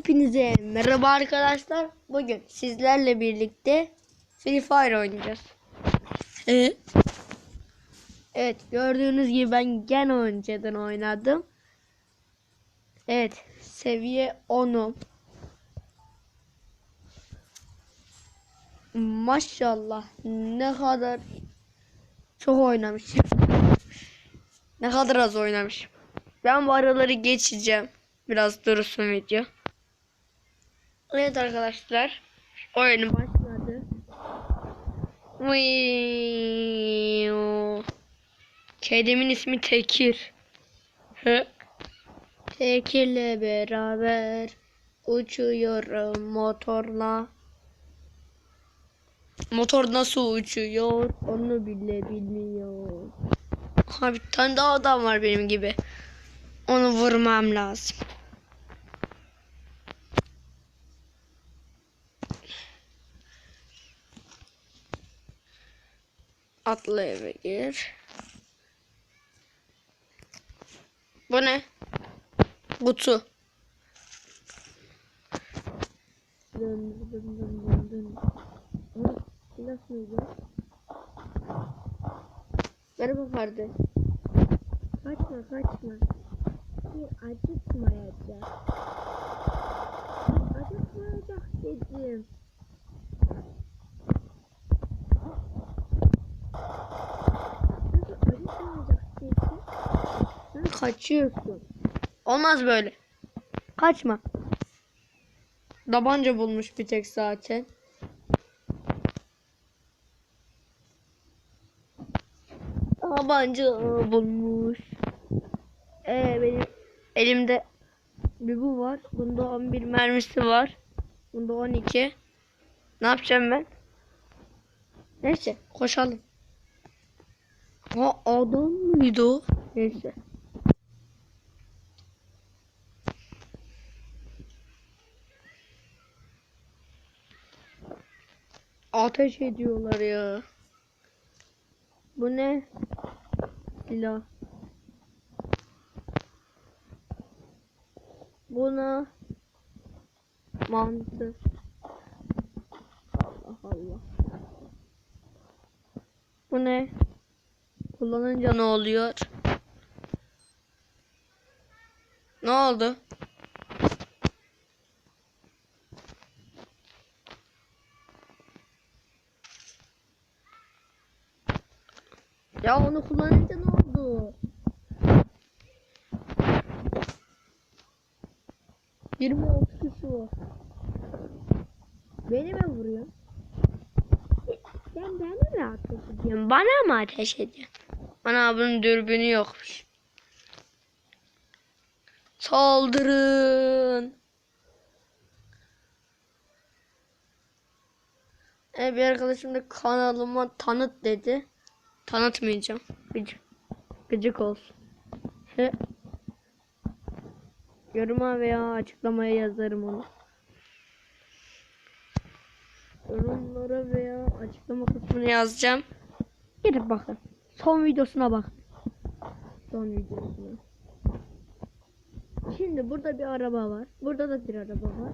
Hepinize merhaba arkadaşlar. Bugün sizlerle birlikte Free Fire oynayacağız. Evet. Evet gördüğünüz gibi ben gene önceden oynadım. Evet seviye 10'um. Maşallah ne kadar çok oynamışım. ne kadar az oynamışım. Ben bu araları geçeceğim. Biraz dursun video. Evet arkadaşlar. Oyun başladı. Kedimin ismi Tekir. Tekir'le beraber uçuyorum motorla. Motor nasıl uçuyor onu bile bilmiyor. Ha bir tane daha adam var benim gibi. Onu vurmam lazım. Atla eve gir. Bu ne? Kutu. Dön dön dön dön dön. Silah mıydı? Merhaba kardeş. Kaçma kaçma. Bir. Acıtmayacak dedim. Nasıl acıtmayacak dedim. Sen kaçıyorsun. Olmaz böyle. Kaçma. Tabanca bulmuş bir tek zaten. Tabanca bulmuş. Ee, benim elimde bir bu var. Bunda 11 mermisi var. Bunda 12. Ne yapacağım ben? Neyse koşalım. Ha adam mıydı o? Neyse. Ateş ediyorlar ya. Bu ne? Silah. Buna mantı. Allah Allah. Bu ne? Kullanınca ne oluyor? Ne oldu? Ya onu kullanınca ne oldu? 20 30 kişi var. Beni mi vuruyorsun? Sen bana mı ateş ediyorsun? Bana mı ateş ediyorsun? Ana bunun dürbünü yokmuş. Saldırın. E, bir arkadaşım da kanalıma tanıt dedi. Tanıtmayacağım. Gıcık, gıcık olsun. He. Yoruma veya açıklamaya yazarım onu. Yorumlara veya açıklama kısmına yazacağım. Gidip bakın. Son videosuna bak. Son videosuna. Şimdi burada bir araba var. Burada da bir araba var.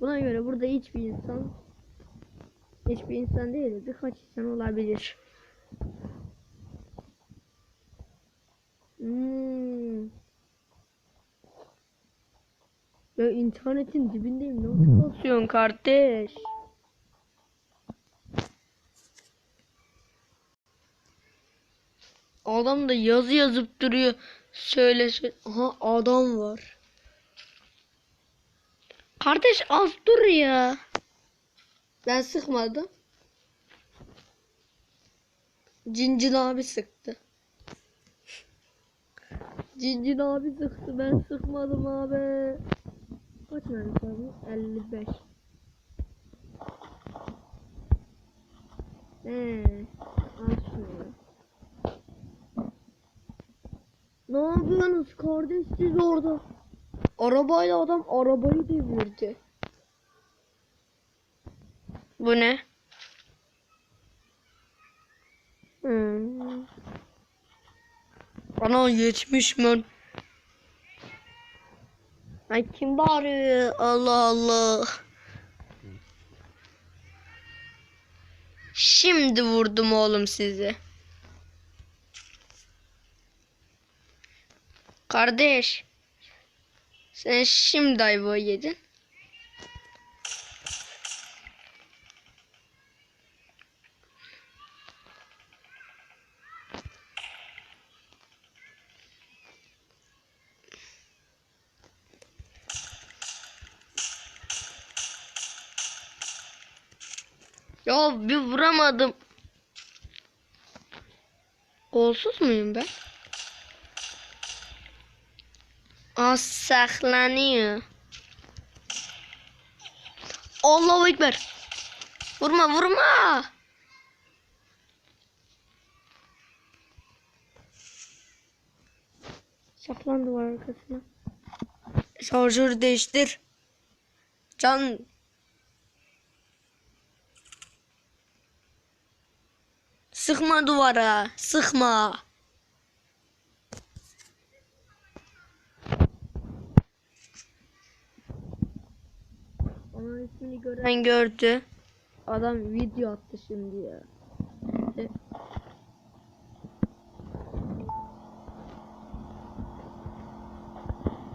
Buna göre burada hiçbir insan hiçbir insan değil de birkaç insan olabilir. Hmm. Ya internetin dibindeyim. Nasıl kasıyorsun kardeş? Adam da yazı yazıp duruyor. Söyle söyle. Aha adam var. Kardeş az dur ya. Ben sıkmadım. Cincin abi sıktı. Cincin abi sıktı. Ben sıkmadım abi. Kaç mermi kaldı? 55. He. Al şunu. Ne yapıyorsunuz kardeş siz orada? Arabayla adam arabayı devirdi. Bu ne? Hmm. Ana 70 men. Ay kim bağırıyor? Allah Allah. Şimdi vurdum oğlum sizi. Kardeş. Sen şimdi ayvayı yedin. Ya bir vuramadım. Golsuz muyum ben? Az saklanıyor. Allahu Ekber. Vurma vurma. Saklan duvar arkasına. Şarjörü değiştir. Can Sıkma duvara. Sıkma. Onun ismini gören gördü. Adam video attı şimdi ya. E-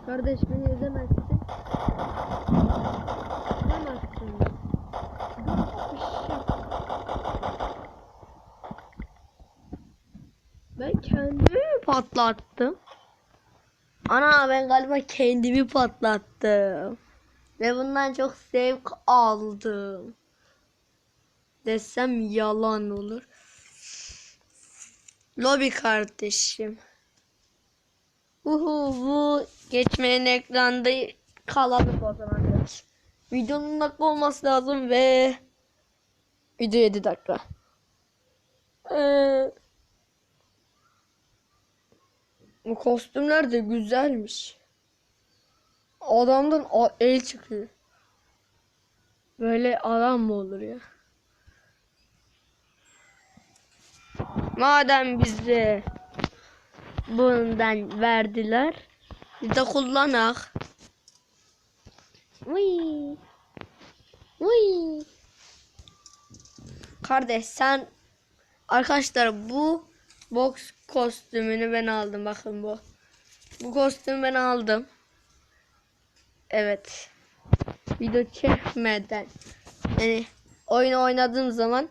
Kardeş beni ezemezsin. Ben kendimi mi patlattım? Ana ben galiba kendimi patlattım. Ve bundan çok zevk aldım. Desem yalan olur. Lobi kardeşim. Uhu bu geçmeyen ekranda kalalım o zaman biraz. Videonun dakika olması lazım ve video 7 dakika. Ee, bu kostümler de güzelmiş. Adamdan el çıkıyor. Böyle adam mı olur ya? Madem bize bundan verdiler, biz de kullanak. Uy. Uy. Kardeş sen arkadaşlar bu box kostümünü ben aldım. Bakın bu. Bu kostümü ben aldım. Evet. Video çekmeden yani oyun oynadığım zaman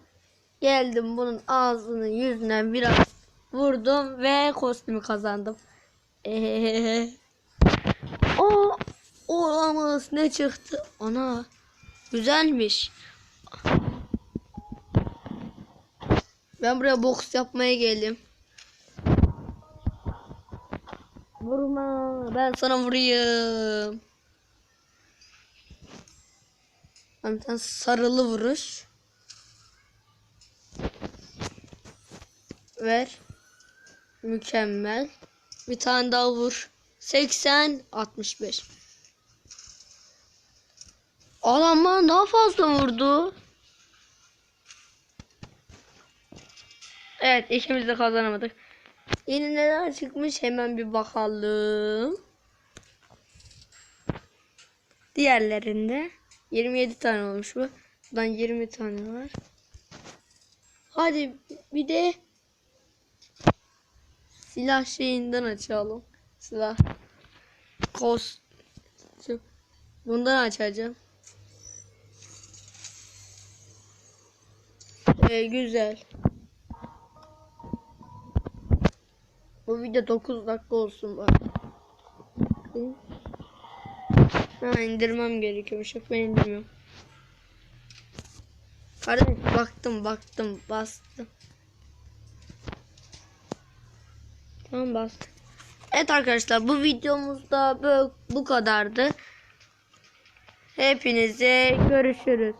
geldim bunun ağzını yüzüne biraz vurdum ve kostümü kazandım. Eee. O olamaz ne çıktı? Ana güzelmiş. Ben buraya boks yapmaya geldim. Vurma. Ben sana vurayım. Tane sarılı vuruş. Ver. Mükemmel. Bir tane daha vur. 80 65. Adam bana daha fazla vurdu. Evet ikimiz de kazanamadık. Yeni neler çıkmış hemen bir bakalım. Diğerlerinde 27 tane olmuş bu. Buradan 20 tane var. Hadi bir de silah şeyinden açalım. Silah. Kos. Bundan açacağım. Ee, güzel. Bu video 9 dakika olsun bari. Ha indirmem gerekiyormuş. Yok ben indirmiyorum. Kardeş baktım baktım bastım. Tamam bastım. Evet arkadaşlar bu videomuzda bu kadardı. Hepinize görüşürüz.